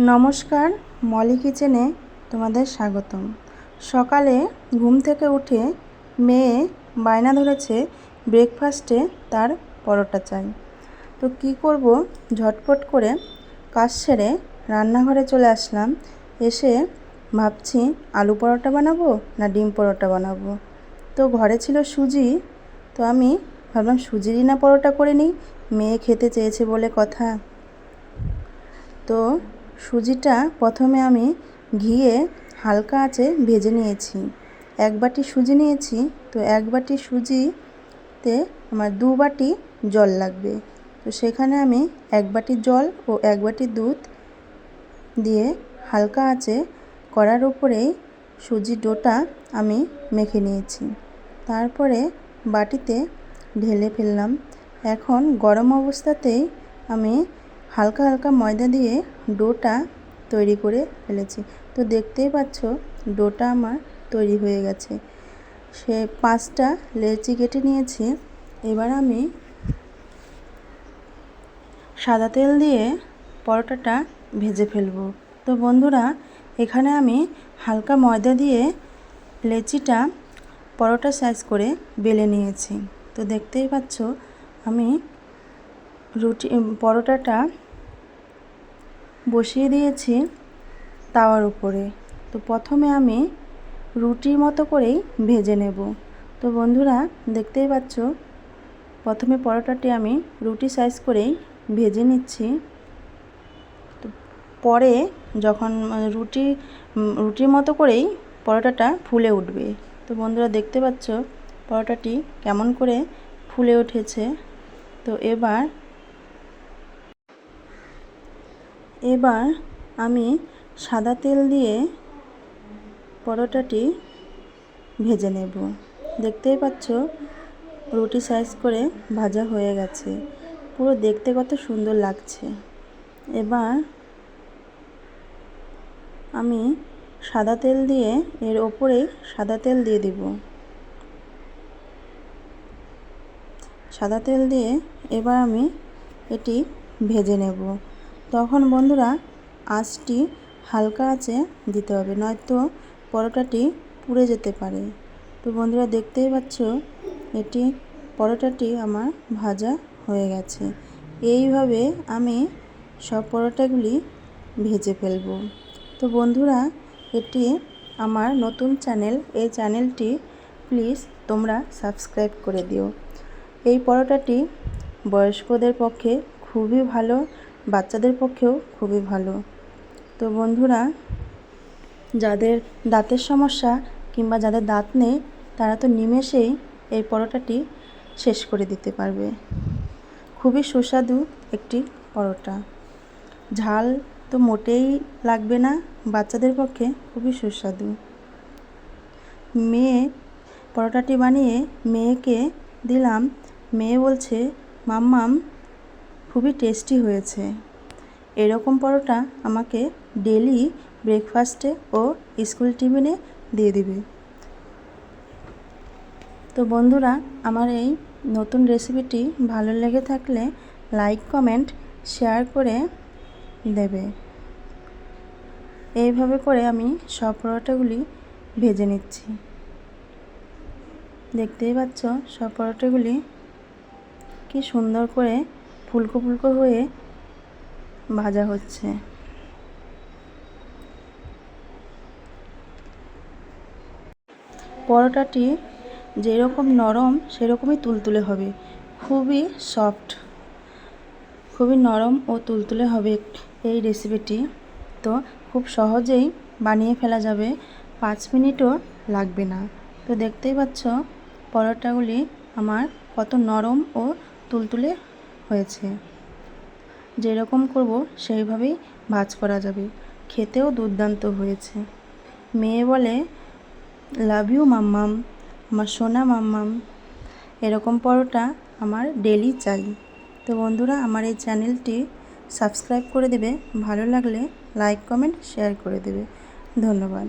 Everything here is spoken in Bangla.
নমস্কার, মলি কিচেনে তোমাদের স্বাগতম। সকালে ঘুম থেকে উঠে মেয়ে বায়না ধরেছে ব্রেকফাস্টে তার পরোটা চাই। তো কি করব? ঝটপট করে কাজ সেরে রান্নাঘরে চলে আসলাম। এসে ভাবছি, আলু পরোটা বানাবো না ডিম পরোটা বানাবো? তো ঘরে ছিল সুজি, তো আমি ভাবলাম সুজিরই না পরোটা করে নিই। মেয়ে খেতে চেয়েছে বলে কথা। তো সুজিটা প্রথমে আমি ঘিয়ে হালকা আঁচে ভেজে নিয়েছি। এক বাটি সুজি নিয়েছি, তো এক বাটি সুজিতে আমার দু বাটি জল লাগবে। তো সেখানে আমি এক বাটি জল ও এক বাটি দুধ দিয়ে হালকা আঁচে কড়ার উপরেই সুজি ডোটা আমি মেখে নিয়েছি। তারপরে বাটিতে ঢেলে ফেললাম। এখন গরম অবস্থাতেই আমি হালকা হালকা ময়দা দিয়ে ডোটা তৈরি করে ফেলেছি। তো দেখতেই পাচ্ছ, ডোটা আমার তৈরি হয়ে গেছে। সে পাঁচটা লেচি কেটে নিয়েছি। এবার আমি সাদা তেল দিয়ে পরোটাটা ভেজে ফেলব। তো বন্ধুরা, এখানে আমি হালকা ময়দা দিয়ে লেচিটা পরোটা সাইজ করে বেলে নিয়েছি। তো দেখতেই পাচ্ছ, আমি রুটি, পরোটাটা বসিয়ে দিয়েছি তাওয়ার উপরে। তো প্রথমে আমি রুটির মতো করেই ভেজে নেব। তো বন্ধুরা, দেখতেই পাচ্ছ, প্রথমে পরোটাটি আমি রুটি সাইজ করেই ভেজে নিচ্ছি। তো পরে যখন রুটি রুটির মতো করেই পরোটাটা ফুলে উঠবে। তো বন্ধুরা, দেখতে পাচ্ছ, পরোটাটি কেমন করে ফুলে উঠেছে। তো এবার এবার আমি সাদা তেল দিয়ে পরোটাটি ভেজে নেব। দেখতেই পাচ্ছ, রুটি সাইজ করে ভাজা হয়ে গেছে। পুরো দেখতে কত সুন্দর লাগছে। এবার আমি সাদা তেল দিয়ে, এর ওপরে সাদা তেল দিয়ে দিব। সাদা তেল দিয়ে এবার আমি এটি ভেজে নেব। তখন বন্ধুরা আঁচটি হালকা আঁচে দিতে হবে, নয়তো পরোটাটি পুড়ে যেতে পারে। তো বন্ধুরা দেখতেই পাচ্ছ, এটি পরোটাটি আমার ভাজা হয়ে গেছে। এইভাবে আমি সব পরোটাগুলি ভেজে ফেলব। তো বন্ধুরা, এটি আমার নতুন চ্যানেল, এই চ্যানেলটি প্লিজ তোমরা সাবস্ক্রাইব করে দিও। এই পরোটাটি বয়স্কদের পক্ষে খুবই ভালো বাচ্চাদের পক্ষেও খুবই ভালো। তো বন্ধুরা, যাদের দাঁতের সমস্যা কিংবা যাদের দাঁত নেই, তারা তো নিমেষেই এই পরোটাটি শেষ করে দিতে পারবে। খুবই সুস্বাদু একটি পরোটা। ঝাল তো মোটেই লাগবে না, বাচ্চাদের পক্ষে খুবই সুস্বাদু। মেয়ে, পরোটাটি বানিয়ে মেয়েকে দিলাম। মেয়ে বলছে, মাম্মাম খুবই টেস্টি হয়েছে। এরকম পরোটা আমাকে ডেলি ব্রেকফাস্টে ও স্কুল টিফিনে দিয়ে দিবে। তো বন্ধুরা, আমার এই নতুন রেসিপিটি ভালো লেগে থাকলে লাইক, কমেন্ট, শেয়ার করে দেবে। এইভাবে করে আমি সব পরোটাগুলি ভেজে নিচ্ছি। দেখতেই পাচ্ছ সব পরোটাগুলি কি সুন্দর করে ফুলকো ফুলকো হয়ে ভাজা হচ্ছে। পরোটাটি যেরকম নরম, সেরকমই তুলতুলে হবে। খুবই সফট খুবই নরম ও তুলতুলে হবে এই রেসিপিটি তো খুব সহজেই বানিয়ে ফেলা যাবে, পাঁচ মিনিটও লাগবে না। তো দেখতেই পাচ্ছ, পরোটাগুলি আমার কত নরম ও তুলতুলে হয়েছে। যেরকম করব, সেইভাবেই ভাজ করা যাবে। খেতেও দুর্দান্ত হয়েছে। মেয়ে বলে লাভ ইউ মাম্মাম। আমার সোনা মাম্মাম। এরকম পরোটা আমার ডেলি চাই। তো বন্ধুরা, আমার এই চ্যানেলটি সাবস্ক্রাইব করে দেবে। ভালো লাগলে লাইক কমেন্ট শেয়ার করে দেবে। ধন্যবাদ।